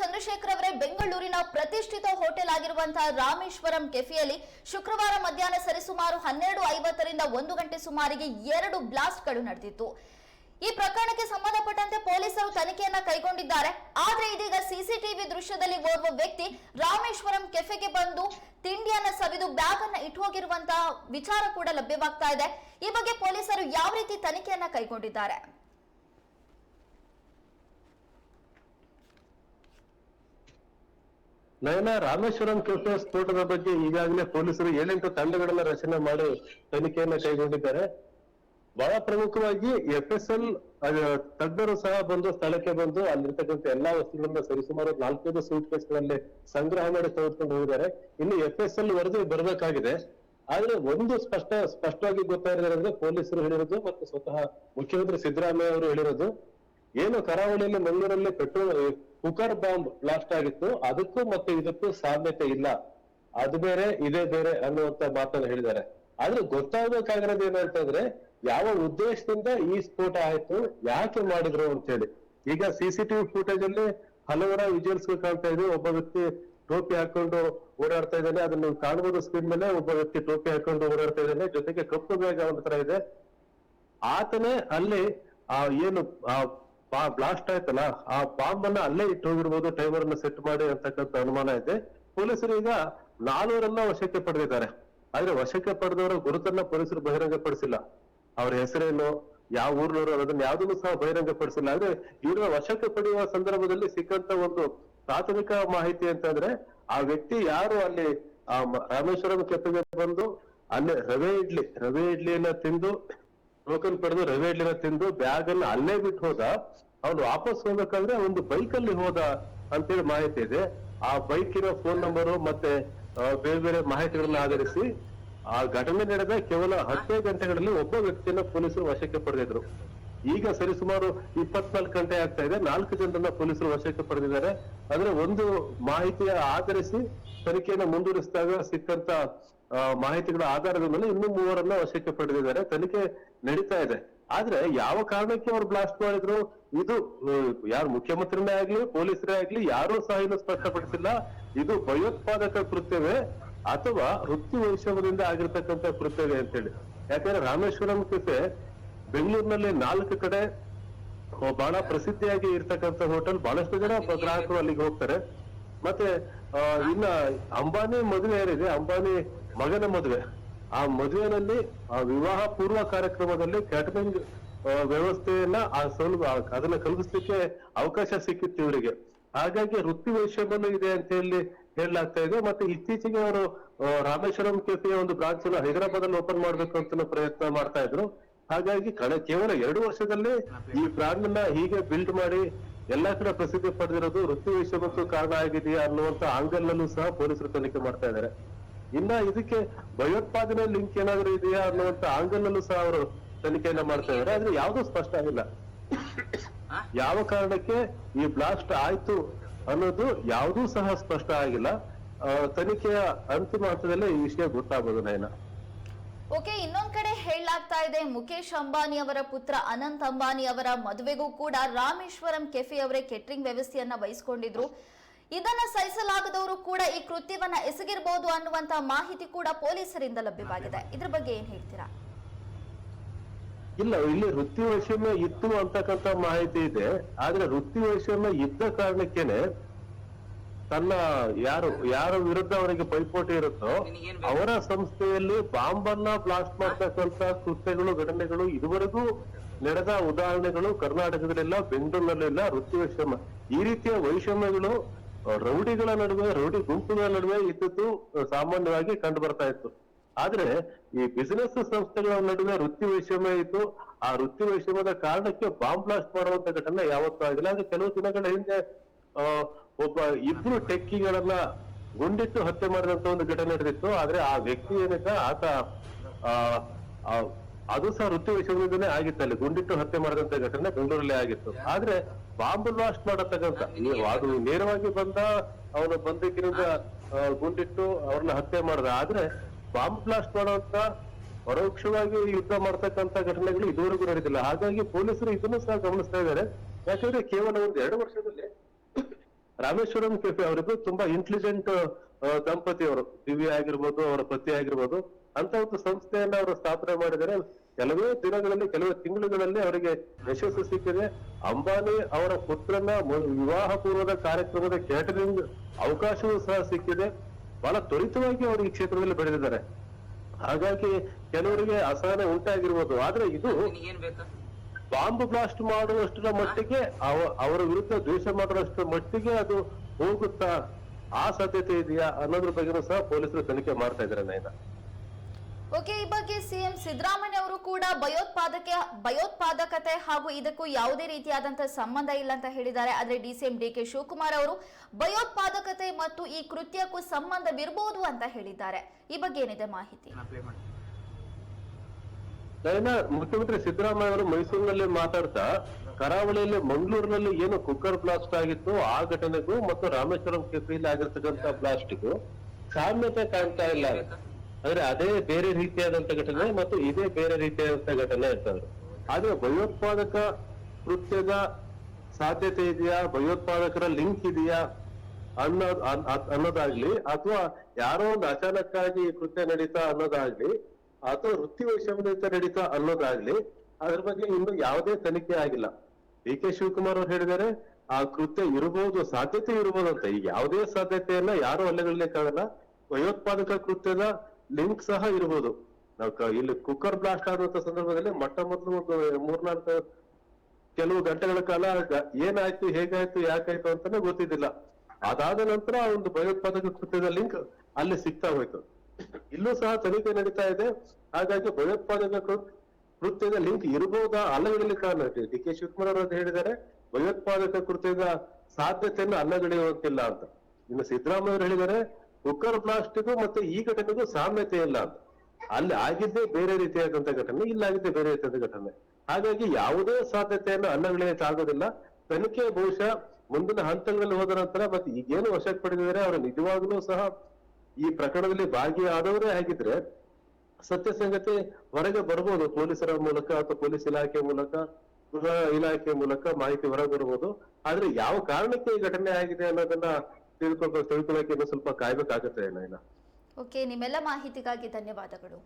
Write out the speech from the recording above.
ಚಂದ್ರಶೇಖರ್ ಅವರೇ ಬೆಂಗಳೂರಿನ ಪ್ರತಿಷ್ಠಿತ ಹೋಟೆಲ್ ಆಗಿರುವಂತಹ ರಾಮೇಶ್ವರಂ ಕೆಫೆಯಲ್ಲಿ ಶುಕ್ರವಾರ ಮಧ್ಯಾಹ್ನ ಸರಿಸುಮಾರು ಹನ್ನೆರಡು ಐವತ್ತರಿಂದ ಒಂದು ಗಂಟೆ ಸುಮಾರಿಗೆ ಎರಡು ಬ್ಲಾಸ್ಟ್ಗಳು ನಡೆದಿತ್ತು. ಈ ಪ್ರಕರಣಕ್ಕೆ ಸಂಬಂಧಪಟ್ಟಂತೆ ಪೊಲೀಸರು ತನಿಖೆಯನ್ನ ಕೈಗೊಂಡಿದ್ದಾರೆ. ಆದ್ರೆ ಇದೀಗ ಸಿಸಿಟಿವಿ ದೃಶ್ಯದಲ್ಲಿ ಓರ್ವ ವ್ಯಕ್ತಿ ರಾಮೇಶ್ವರಂ ಕೆಫೆಗೆ ಬಂದು ತಿಂಡಿಯನ್ನ ಸವಿದು ಬ್ಯಾಗ್ ಅನ್ನ ಇಟ್ಟು ಹೋಗಿರುವಂತಹ ವಿಚಾರ ಕೂಡ ಲಭ್ಯವಾಗ್ತಾ ಇದೆ. ಈ ಬಗ್ಗೆ ಪೊಲೀಸರು ಯಾವ ರೀತಿ ತನಿಖೆಯನ್ನ ಕೈಗೊಂಡಿದ್ದಾರೆ? ನಯನ ರಾಮೇಶ್ವರಂ ಕೆಫೆ ಸ್ಫೋಟದ ಬಗ್ಗೆ ಈಗಾಗಲೇ ಪೊಲೀಸರು ಏಳೆಂಟು ತಂಡಗಳನ್ನ ರಚನೆ ಮಾಡಿ ತನಿಖೆಯನ್ನ ಕೈಗೊಂಡಿದ್ದಾರೆ. ಬಹಳ ಪ್ರಮುಖವಾಗಿ ಎಫ್ ಎಸ್ ಎಲ್ ತಜ್ಞರು ಸಹ ಬಂದು ಸ್ಥಳಕ್ಕೆ ಬಂದು ಅಲ್ಲಿರ್ತಕ್ಕಂಥ ಎಲ್ಲಾ ವಸ್ತುಗಳನ್ನ ಸರಿಸುಮಾರು ನಾಲ್ಕೈದು ಸೂಟ್ ಕೇಸ್ಗಳಲ್ಲಿ ಸಂಗ್ರಹ ಮಾಡಿ ತೆಗೆದುಕೊಂಡು ಹೋಗಿದ್ದಾರೆ. ಇನ್ನು ಎಫ್ ಎಸ್ ಎಲ್ ವರದಿ ಬರಬೇಕಾಗಿದೆ. ಆದ್ರೆ ಒಂದು ಸ್ಪಷ್ಟ, ಸ್ಪಷ್ಟವಾಗಿ ಗೊತ್ತಾಗಿರೋದ್ರೆ ಪೊಲೀಸರು ಹೇಳಿರೋದು ಮತ್ತು ಸ್ವತಃ ಮುಖ್ಯಮಂತ್ರಿ ಸಿದ್ದರಾಮಯ್ಯ ಅವರು ಹೇಳಿರೋದು ಏನು ಕರಾವಳಿಯಲ್ಲಿ ಮಂಗಳೂರಲ್ಲಿ ಪೆಟ್ರೋಲ್ ಕುಕರ್ ಬಾಂಬ್ ಬ್ಲಾಸ್ಟ್ ಆಗಿತ್ತು, ಅದಕ್ಕೂ ಮತ್ತೆ ಇದಕ್ಕೂ ಸಾಮ್ಯತೆ ಇಲ್ಲ. ಅದು ಬೇರೆ, ಇದೇ ಬೇರೆ ಅನ್ನುವಂತ ಮಾತನ್ನು ಹೇಳಿದ್ದಾರೆ. ಆದ್ರೆ ಗೊತ್ತಾಗಬೇಕಾಗಿರೋದು ಏನಂತಂದ್ರೆ ಯಾವ ಉದ್ದೇಶದಿಂದ ಈ ಸ್ಫೋಟ ಆಯ್ತು, ಯಾಕೆ ಮಾಡಿದ್ರು ಅಂತ ಹೇಳಿ ಈಗ ಸಿಸಿಟಿವಿ ಫುಟೇಜ್ ಅಲ್ಲಿ ಹಲವರ ವಿಜುವಲ್ಸ್ ಕಾಣ್ತಾ ಇದೆ ಒಬ್ಬ ವ್ಯಕ್ತಿ ಟೋಪಿ ಹಾಕೊಂಡು ಓಡಾಡ್ತಾ ಇದ್ದಾನೆ. ಅದನ್ನು ಕಾಣಬಹುದು ಸ್ಕ್ರೀನ್ ಮೇಲೆ ಒಬ್ಬ ವ್ಯಕ್ತಿ ಟೋಪಿ ಹಾಕೊಂಡು ಓಡಾಡ್ತಾ ಇದ್ದಾನೆ. ಜೊತೆಗೆ ಕಪ್ಪು ಬೇಗ ಒಂದ್ ತರ ಇದೆ. ಆತನೇ ಅಲ್ಲಿ ಆ ಏನು ಬ್ಲಾಸ್ಟ್ ಆಯ್ತಲ್ಲ, ಆ ಬಾಂಬ್ ಅನ್ನ ಅಲ್ಲೇ ಇಟ್ಟು ಹೋಗಿರ್ಬೋದು ಟೈಮರ್ ಅನ್ನ ಸೆಟ್ ಮಾಡಿ ಅಂತಕ್ಕಂಥ ಅನುಮಾನ ಇದೆ. ಪೊಲೀಸರು ಈಗ ನಾಲ್ವರನ್ನ ವಶಕ್ಕೆ ಪಡೆದಿದ್ದಾರೆ. ಆದ್ರೆ ವಶಕ್ಕೆ ಪಡೆದವರ ಗುರುತನ್ನ ಪೊಲೀಸರು ಬಹಿರಂಗಪಡಿಸಿಲ್ಲ. ಅವ್ರ ಹೆಸರೇನು, ಯಾವ ಊರ್ನವರು ಅನ್ನೋದನ್ನ ಯಾವ್ದನ್ನು ಸಹ ಬಹಿರಂಗ ಪಡಿಸಿಲ್ಲ ಆದ್ರೆ ಇವ್ರನ್ನ ವಶಕ್ಕೆ ಪಡೆಯುವ ಸಂದರ್ಭದಲ್ಲಿ ಸಿಕ್ಕಂತ ಒಂದು ಪ್ರಾಥಮಿಕ ಮಾಹಿತಿ ಅಂತಂದ್ರೆ, ಆ ವ್ಯಕ್ತಿ ಯಾರು ಅಲ್ಲಿ, ಆ ರಾಮೇಶ್ವರಂ ಕೆಫೆಗೆ ಬಂದು, ಅಲ್ಲೇ ರವೆ ಇಡ್ಲಿ, ರವೆ ಇಡ್ಲಿಯನ್ನ ತಿಂದು ಟೋಕನ್ ಪಡೆದು ರವೆ ಇಡ್ಲಿನ ತಿಂದು ಬ್ಯಾಗ್ ಅನ್ನ ಅಲ್ಲೇ ಬಿಟ್ಟು ಹೋದ ಅವನು ವಾಪಸ್ ಹೋಗ್ಬೇಕಾದ್ರೆ ಒಂದು ಬೈಕ್ ಅಲ್ಲಿ ಹೋದ ಅಂತೇಳಿ ಮಾಹಿತಿ ಇದೆ. ಆ ಬೈಕ್ ಇರೋ ಫೋನ್ ನಂಬರು ಮತ್ತೆ ಬೇರೆ ಬೇರೆ ಮಾಹಿತಿಗಳನ್ನ ಆಧರಿಸಿ ಆ ಘಟನೆ ನಡೆದ ಕೇವಲ ಹತ್ತೇ ಗಂಟೆಗಳಲ್ಲಿ ಒಬ್ಬ ವ್ಯಕ್ತಿಯನ್ನ ಪೊಲೀಸರು ವಶಕ್ಕೆ ಪಡೆದಿದ್ರು. ಈಗ ಸರಿಸುಮಾರು ಇಪ್ಪತ್ನಾಲ್ಕು ಗಂಟೆ ಆಗ್ತಾ ಇದೆ. ನಾಲ್ಕು ಜನರನ್ನ ಪೊಲೀಸರು ವಶಕ್ಕೆ ಪಡೆದಿದ್ದಾರೆ. ಅಂದ್ರೆ ಒಂದು ಮಾಹಿತಿಯ ಆಧರಿಸಿ ತನಿಖೆಯನ್ನು ಮುಂದುವರಿಸಿದಾಗ ಸಿಕ್ಕಂತ ಮಾಹಿತಿಗಳ ಆಧಾರದ ಮೇಲೆ ಇನ್ನೂ ಮೂವರನ್ನ ವಶಕ್ಕೆ ಪಡೆದಿದ್ದಾರೆ. ತನಿಖೆ ನಡೀತಾ ಇದೆ. ಆದ್ರೆ ಯಾವ ಕಾರಣಕ್ಕೆ ಅವ್ರು ಬ್ಲಾಸ್ಟ್ ಮಾಡಿದ್ರು? ಇದು ಯಾರು ಮುಖ್ಯಮಂತ್ರಿನೇ ಆಗ್ಲಿ, ಪೊಲೀಸರೇ ಆಗ್ಲಿ, ಯಾರೂ ಸಹ ಇನ್ನು ಸ್ಪಷ್ಟಪಡಿಸಿಲ್ಲ. ಇದು ಭಯೋತ್ಪಾದಕ ಕೃತ್ಯವೇ ಅಥವಾ ವೃತ್ತಿ ವೈಷಮದಿಂದ ಆಗಿರ್ತಕ್ಕಂಥ ಕೃತ್ಯವೇ ಅಂತೇಳಿ. ಯಾಕಂದ್ರೆ ರಾಮೇಶ್ವರಂ ಕೃತೆ ಬೆಂಗಳೂರಿನಲ್ಲಿ ನಾಲ್ಕು ಕಡೆ ಬಹಳ ಪ್ರಸಿದ್ಧಿಯಾಗಿ ಇರ್ತಕ್ಕಂಥ ಹೋಟೆಲ್. ಬಹಳಷ್ಟು ಜನ ಗ್ರಾಹಕರು ಅಲ್ಲಿಗೆ ಹೋಗ್ತಾರೆ. ಮತ್ತೆ ಇನ್ನ ಅಂಬಾನಿ ಮದುವೆ ಏನಿದೆ, ಅಂಬಾನಿ ಮಗನ ಮದುವೆ. ಆ ಮದುವೆನಲ್ಲಿ, ಆ ವಿವಾಹ ಪೂರ್ವ ಕಾರ್ಯಕ್ರಮದಲ್ಲಿ ಕ್ಯಾಟರಿಂಗ್ ವ್ಯವಸ್ಥೆಯನ್ನ ಆ ಸೌಲಭ್ಯ ಅದನ್ನ ಕಲ್ಪಿಸ್ಲಿಕ್ಕೆ ಅವಕಾಶ ಸಿಕ್ಕಿತ್ತು ಇವರಿಗೆ. ಹಾಗಾಗಿ ವೃತ್ತಿ ವೈಷಮ್ಯನೂ ಇದೆ ಅಂತ ಹೇಳಿ ಹೇಳಲಾಗ್ತಾ ಇದೆ. ಮತ್ತೆ ಇತ್ತೀಚೆಗೆ ಅವರು ರಾಮೇಶ್ವರಂ ಕೆಫೆಯ ಒಂದು ಬ್ರಾಂಚ್ ಅನ್ನು ಹೈದರಾಬಾದ್ ಅಲ್ಲಿ ಓಪನ್ ಮಾಡ್ಬೇಕು ಅಂತ ಪ್ರಯತ್ನ ಮಾಡ್ತಾ ಇದ್ರು. ಹಾಗಾಗಿ ಕಳೆ ಕೇವಲ ಎರಡು ವರ್ಷದಲ್ಲಿ ಈ ಬ್ರಾಂಡ್ ಅನ್ನ ಹೀಗೆ ಬಿಲ್ಡ್ ಮಾಡಿ ಎಲ್ಲಾ ಕಡೆ ಪ್ರಸಿದ್ಧಿ ಪಡೆದಿರೋದು ವೃತ್ತಿ ವೈಷಮ್ಯಕ್ಕೂ ಕಾರಣ ಆಗಿದೆಯಾ ಅನ್ನುವಂತ ಆಂಗಲ್ ನಲ್ಲೂ ಸಹ ಪೊಲೀಸರು ತನಿಖೆ ಮಾಡ್ತಾ ಇದ್ದಾರೆ. ಇನ್ನ ಇದಕ್ಕೆ ಭಯೋತ್ಪಾದನೆ ಲಿಂಕ್ ಏನಾದ್ರೂ ಇದೆಯಾ ಅನ್ನುವಂತ ಆಂಗಲ್ ನಲ್ಲೂ ಸಹ ಅವರು ತನಿಖೆಯನ್ನ ಮಾಡ್ತಾ ಇದಾರೆ ಆದ್ರೆ ಯಾವ್ದು ಸ್ಪಷ್ಟ ಆಗಿಲ್ಲ. ಯಾವ ಕಾರಣಕ್ಕೆ ಈ ಬ್ಲಾಸ್ಟ್ ಆಯ್ತು ಅನ್ನೋದು ಯಾವುದೂ ಸಹ ಸ್ಪಷ್ಟ ಆಗಿಲ್ಲ. ತನಿಖೆಯ ಅಂತಿಮ ಹಂತದಲ್ಲೇ ಈ ವಿಷಯ ಗೊತ್ತಾಗೋದು ನಯನ ಓಕೆ ಇನ್ನೊಂದ್ ಕಡೆ ಹೇಳಲಾಗ್ತಾ ಇದೆ ಮುಖೇಶ್ ಅಂಬಾನಿ ಅವರ ಪುತ್ರ ಅನಂತ್ ಅಂಬಾನಿ ಅವರ ಮದುವೆಗೂ ಕೂಡ ರಾಮೇಶ್ವರಂ ಕೆಫೆ ಅವರೇ ಕೆಟ್ರಿಂಗ್ ವ್ಯವಸ್ಥೆಯನ್ನ ವಹಿಸಿಕೊಂಡಿದ್ರು. ಇದನ್ನ ಸಹಿಸಲಾಗದವರು ಕೂಡ ಈ ಕೃತ್ಯವನ್ನ ಎಸಗಿರಬಹುದು ಅನ್ನುವಂತ ಮಾಹಿತಿ ಕೂಡ ಪೊಲೀಸರಿಂದ ಲಭ್ಯವಾಗಿದೆ. ಇದ್ರ ಬಗ್ಗೆ ಏನ್ ಹೇಳ್ತೀರಾ? ಇಲ್ಲ ಇಲ್ಲಿ ವೃತ್ತಿ ವೈಷಮ್ಯ ಇತ್ತು ಅಂತಕ್ಕಂಥ ಮಾಹಿತಿ ಇದೆ. ಆದ್ರೆ ವೃತ್ತಿ ವೈಷಮ್ಯ ಇದ್ದ ಕಾರಣಕ್ಕೇನೆ ತನ್ನ ಯಾರು ಯಾರ ವಿರುದ್ಧ ಅವರಿಗೆ ಪೈಪೋಟಿ ಇರುತ್ತೋ ಅವರ ಸಂಸ್ಥೆಯಲ್ಲಿ ಬಾಂಬ್ ಅನ್ನ ಬ್ಲಾಸ್ಟ್ ಮಾಡ್ತಕ್ಕಂತ ಕೃತ್ಯಗಳು ಘಟನೆಗಳು ಇದುವರೆಗೂ ನಡೆದ ಉದಾಹರಣೆಗಳು ಕರ್ನಾಟಕದಲ್ಲಿಲ್ಲ ಬೆಂಗಳೂರಿನಲ್ಲಿಲ್ಲ ವೃತ್ತಿ ವೈಷಮ್ಯ. ಈ ರೀತಿಯ ವೈಷಮ್ಯಗಳು ರೌಡಿಗಳ ನಡುವೆ ರೌಡಿ ಗುಂಪುಗಳ ನಡುವೆ ಇದ್ದದ್ದು ಸಾಮಾನ್ಯವಾಗಿ ಕಂಡು ಬರ್ತಾ ಇತ್ತು. ಆದ್ರೆ ಈ ಬಿಸಿನೆಸ್ ಸಂಸ್ಥೆಗಳ ನಡುವೆ ವೃತ್ತಿ ವೈಷಮ್ಯ ಇತ್ತು. ಆ ವೃತ್ತಿ ವೈಷಮ್ಯದ ಕಾರಣಕ್ಕೆ ಬಾಂಬ್ ಬ್ಲಾಸ್ಟ್ ಮಾಡುವಂತ ಘಟನೆ ಯಾವತ್ತೂ ಆಗಿಲ್ಲ. ಅಂದ್ರೆ ಕೆಲವು ದಿನಗಳ ಹಿಂದೆ ಒಬ್ಬ ಇಬ್ರು ಟೆಕ್ಕಿಗಳನ್ನ ಗುಂಡಿಟ್ಟು ಹತ್ಯೆ ಮಾಡಿದಂತ ಒಂದು ಘಟನೆ ನಡೆದಿತ್ತು. ಆದ್ರೆ ಆ ವ್ಯಕ್ತಿ ಏನಿದ್ದ, ಆತ ಅದು ಸಹ ವೃತ್ತಿ ವೈಷಮ್ಯದಿಂದನೇ ಆಗಿತ್ತು. ಅಲ್ಲಿ ಗುಂಡಿಟ್ಟು ಹತ್ಯೆ ಮಾಡಿದಂತ ಘಟನೆ ಬೆಂಗಳೂರಲ್ಲೇ ಆಗಿತ್ತು. ಆದ್ರೆ ಬಾಂಬ್ ಬ್ಲಾಸ್ಟ್ ಮಾಡತಕ್ಕಂತ ಅದು ನೇರವಾಗಿ ಬಂದ, ಅವನ ಬಂದೂಕಿನಿಂದ ಗುಂಡಿಟ್ಟು ಅವ್ರನ್ನ ಹತ್ಯೆ ಮಾಡ್ದ. ಆದ್ರೆ ಬಾಂಬ್ ಬ್ಲಾಸ್ಟ್ ಮಾಡುವಂತ ಪರೋಕ್ಷವಾಗಿ ಯುದ್ಧ ಮಾಡ್ತಕ್ಕಂತ ಘಟನೆಗಳು ಇದುವರೆಗೂ ನಡೆದಿಲ್ಲ. ಹಾಗಾಗಿ ಪೊಲೀಸರು ಇದನ್ನು ಸಹ ಗಮನಿಸ್ತಾ ಇದ್ದಾರೆ. ಯಾಕಂದ್ರೆ ಕೇವಲ ಒಂದು ಎರಡು ವರ್ಷದಲ್ಲಿ ರಾಮೇಶ್ವರಂ ಕೆಫೆ ಅವರಿಗೂ ತುಂಬಾ ಇಂಟೆಲಿಜೆಂಟ್ ದಂಪತಿ ಅವರು ದಿವ್ಯ ಆಗಿರ್ಬೋದು, ಅವರ ಪತಿ ಆಗಿರ್ಬೋದು ಅಂತ ಒಂದು ಸಂಸ್ಥೆಯನ್ನ ಅವರು ಸ್ಥಾಪನೆ ಮಾಡಿದರೆ ಕೆಲವೇ ದಿನಗಳಲ್ಲಿ, ಕೆಲವೇ ತಿಂಗಳುಗಳಲ್ಲಿ ಅವರಿಗೆ ಯಶಸ್ಸು ಸಿಕ್ಕಿದೆ. ಅಂಬಾನಿ ಅವರ ಪುತ್ರನ ವಿವಾಹ ಪೂರ್ವದ ಕಾರ್ಯಕ್ರಮದ ಕ್ಯಾಟರಿಂಗ್ ಅವಕಾಶವೂ ಸಹ ಸಿಕ್ಕಿದೆ. ಬಹಳ ತ್ವರಿತವಾಗಿ ಅವರು ಈ ಕ್ಷೇತ್ರದಲ್ಲಿ ಬೆಳೆದಿದ್ದಾರೆ. ಹಾಗಾಗಿ ಕೆಲವರಿಗೆ ಅಸಹನೆ ಉಂಟಾಗಿರ್ಬೋದು. ಆದ್ರೆ ಇದು ಬಾಂಬ್ ಬ್ಲಾಸ್ಟ್ ಮಾಡುವಷ್ಟು ಮಟ್ಟಿಗೆ ಅವ- ಅವರ ವಿರುದ್ಧ ದ್ವೇಷ ಮಾಡುವಷ್ಟರ ಮಟ್ಟಿಗೆ ಅದು ಹೋಗುತ್ತಾ ಆ ಸಾಧ್ಯತೆ ಇದೆಯಾ ಅನ್ನೋದ್ರ ಬಗ್ಗೆನೂ ಸಹ ಪೊಲೀಸರು ತನಿಖೆ ಮಾಡ್ತಾ ಇದ್ದಾರೆ ನೈನಾ. ಓಕೆ ಈ ಬಗ್ಗೆ ಸಿಎಂ ಸಿದ್ದರಾಮಯ್ಯ ಅವರು ಕೂಡ ಭಯೋತ್ಪಾದಕ ಭಯೋತ್ಪಾದಕತೆ ಹಾಗೂ ಇದಕ್ಕೂ ಯಾವುದೇ ರೀತಿಯಾದಂತಹ ಸಂಬಂಧ ಇಲ್ಲ ಅಂತ ಹೇಳಿದ್ದಾರೆ. ಆದ್ರೆ ಡಿಸಿಎಂ ಡಿ ಕೆ ಶಿವಕುಮಾರ್ ಅವರು ಭಯೋತ್ಪಾದಕತೆ ಮತ್ತು ಈ ಕೃತ್ಯಕ್ಕೂ ಸಂಬಂಧವಿರಬಹುದು ಅಂತ ಹೇಳಿದ್ದಾರೆ. ಈ ಬಗ್ಗೆ ಏನಿದೆ ಮಾಹಿತಿ? ಮುಖ್ಯಮಂತ್ರಿ ಸಿದ್ದರಾಮಯ್ಯ ಅವರು ಮೈಸೂರಿನಲ್ಲಿ ಮಾತಾಡ್ತಾ ಕರಾವಳಿಯಲ್ಲಿ ಮಂಗಳೂರಿನಲ್ಲಿ ಏನು ಕುಕ್ಕರ್ ಬ್ಲಾಸ್ಟ್ ಆಗಿತ್ತು ಆ ಘಟನೆಗೂ ಮತ್ತು ರಾಮೇಶ್ವರಂ ಕೆಫಿಯಲ್ಲಿ ಆಗಿರ್ತಕ್ಕಂಥ ಬ್ಲಾಸ್ಟ್ಗೂ ಸಾಮ್ಯತೆ ಕಾಣ್ತಾ ಇಲ್ಲ. ಅಂದ್ರೆ ಅದೇ ಬೇರೆ ರೀತಿಯಾದಂತ ಘಟನೆ ಮತ್ತು ಇದೇ ಬೇರೆ ರೀತಿಯಾದಂತ ಘಟನೆ ಇರ್ತದೆ. ಆದ್ರೆ ಭಯೋತ್ಪಾದಕ ಕೃತ್ಯದ ಸಾಧ್ಯತೆ ಇದೆಯಾ? ಭಯೋತ್ಪಾದಕರ ಲಿಂಕ್ ಇದೆಯಾ? ಅನ್ನೋ ಅನ್- ಅನ್- ಅನ್ನೋದಾಗ್ಲಿ ಅಥವಾ ಯಾರೋ ಒಂದು ಅಚಾನಕ್ಕಾಗಿ ಕೃತ್ಯ ನಡೀತಾ ಅನ್ನೋದಾಗ್ಲಿ ಅಥವಾ ವೃತ್ತಿ ವೈಷಮ್ಯತೆ ನಡೀತಾ ಅನ್ನೋದಾಗ್ಲಿ ಅದ್ರ ಬಗ್ಗೆ ಇನ್ನು ಯಾವುದೇ ತನಿಖೆ ಆಗಿಲ್ಲ. ಡಿ ಕೆ ಶಿವಕುಮಾರ್ ಅವ್ರು ಹೇಳಿದ್ದಾರೆ, ಆ ಕೃತ್ಯ ಇರಬಹುದು, ಸಾಧ್ಯತೆ ಇರಬಹುದು ಅಂತ. ಈಗ ಯಾವುದೇ ಸಾಧ್ಯತೆಯನ್ನ ಯಾರು ಅಲ್ಲೆಗಳಿಕ್ಕಾಗಲ್ಲ ಭಯೋತ್ಪಾದಕ ಕೃತ್ಯದ ಲಿಂಕ್ ಸಹ ಇರಬಹುದು ನಾವು ಇಲ್ಲಿ ಕುಕ್ಕರ್ ಬ್ಲಾಸ್ಟ್ ಆಡುವಂತ ಸಂದರ್ಭದಲ್ಲಿ ಮೊಟ್ಟ ಮೊದಲು ಒಂದು ಮೂರ್ನಾಲ್ಕು ಕೆಲವು ಗಂಟೆಗಳ ಕಾಲ ಏನಾಯ್ತು, ಹೇಗಾಯ್ತು, ಯಾಕಾಯ್ತು ಅಂತಾನೆ ಗೊತ್ತಿದ್ದಿಲ್ಲ. ಅದಾದ ನಂತರ ಒಂದು ಭಯೋತ್ಪಾದಕ ಕೃತ್ಯದ ಲಿಂಕ್ ಅಲ್ಲಿ ಸಿಗ್ತಾ ಹೋಯ್ತು. ಇಲ್ಲೂ ಸಹ ತನಿಖೆ ನಡೀತಾ ಇದೆ. ಹಾಗಾಗಿ ಭಯೋತ್ಪಾದಕ ಕೃತ್ಯದ ಲಿಂಕ್ ಇರಬಹುದಾ ಅಲ್ಲಗಡಲಿ ಕಾರಣ ಡಿ ಕೆ ಶಿವಕುಮಾರ್ ಅವರು ಹೇಳಿದ್ದಾರೆ, ಭಯೋತ್ಪಾದಕ ಕೃತ್ಯದ ಸಾಧ್ಯತೆಯನ್ನು ಅಲ್ಲಗಡೆಯುವಂತಿಲ್ಲ ಅಂತ. ಇನ್ನು ಸಿದ್ದರಾಮಯ್ಯ ಅವರು ಹೇಳಿದ್ದಾರೆ ಕುಕ್ಕರ್ ಬ್ಲಾಸ್ಟ್ಗೂ ಮತ್ತೆ ಈ ಘಟನೆಗೂ ಸಾಮ್ಯತೆ ಇಲ್ಲ ಅಂತ. ಅಲ್ಲಿ ಆಗಿದ್ದೇ ಬೇರೆ ರೀತಿಯಾದಂತ ಘಟನೆ ಇಲ್ಲಾಗಿದ್ದೇ ಬೇರೆ ರೀತಿಯಾದ ಘಟನೆ. ಹಾಗಾಗಿ ಯಾವುದೇ ಸಾಧ್ಯತೆಯನ್ನು ಅಲ್ಲಗಳೆಯಕ್ಕಾಗೋದಿಲ್ಲ ತನಿಖೆ ಬಹುಶಃ ಮುಂದಿನ ಹಂತಗಳಲ್ಲಿ ಹೋದ ನಂತರ, ಮತ್ತೆ ಈಗೇನು ವಶಕ್ಕೆ ಪಡೆದಿದ್ದಾರೆ ಅವರು ನಿಜವಾಗ್ಲೂ ಸಹ ಈ ಪ್ರಕರಣದಲ್ಲಿ ಭಾಗಿಯಾದವರೇ ಆಗಿದ್ರೆ ಸತ್ಯ ಸಂಗತಿ ಹೊರಗೆ ಬರ್ಬೋದು. ಪೊಲೀಸರ ಮೂಲಕ ಅಥವಾ ಪೊಲೀಸ್ ಇಲಾಖೆ ಮೂಲಕ, ಗೃಹ ಇಲಾಖೆ ಮೂಲಕ ಮಾಹಿತಿ ಹೊರಗೆ ಬರ್ಬೋದು. ಆದ್ರೆ ಯಾವ ಕಾರಣಕ್ಕೆ ಈ ಘಟನೆ ಆಗಿದೆ ಅನ್ನೋದನ್ನ ತಿಳ್ಕೊಬೇಕು ತಿಳ್ಕೊಳ್ಳೋಕೆ ಇನ್ನೂ ಸ್ವಲ್ಪ ಕಾಯ್ಬೇಕಾಗತ್ತೆ ನೈನಾ ಓಕೆ ನಿಮ್ಮೆಲ್ಲ ಮಾಹಿತಿಗಾಗಿ ಧನ್ಯವಾದಗಳು.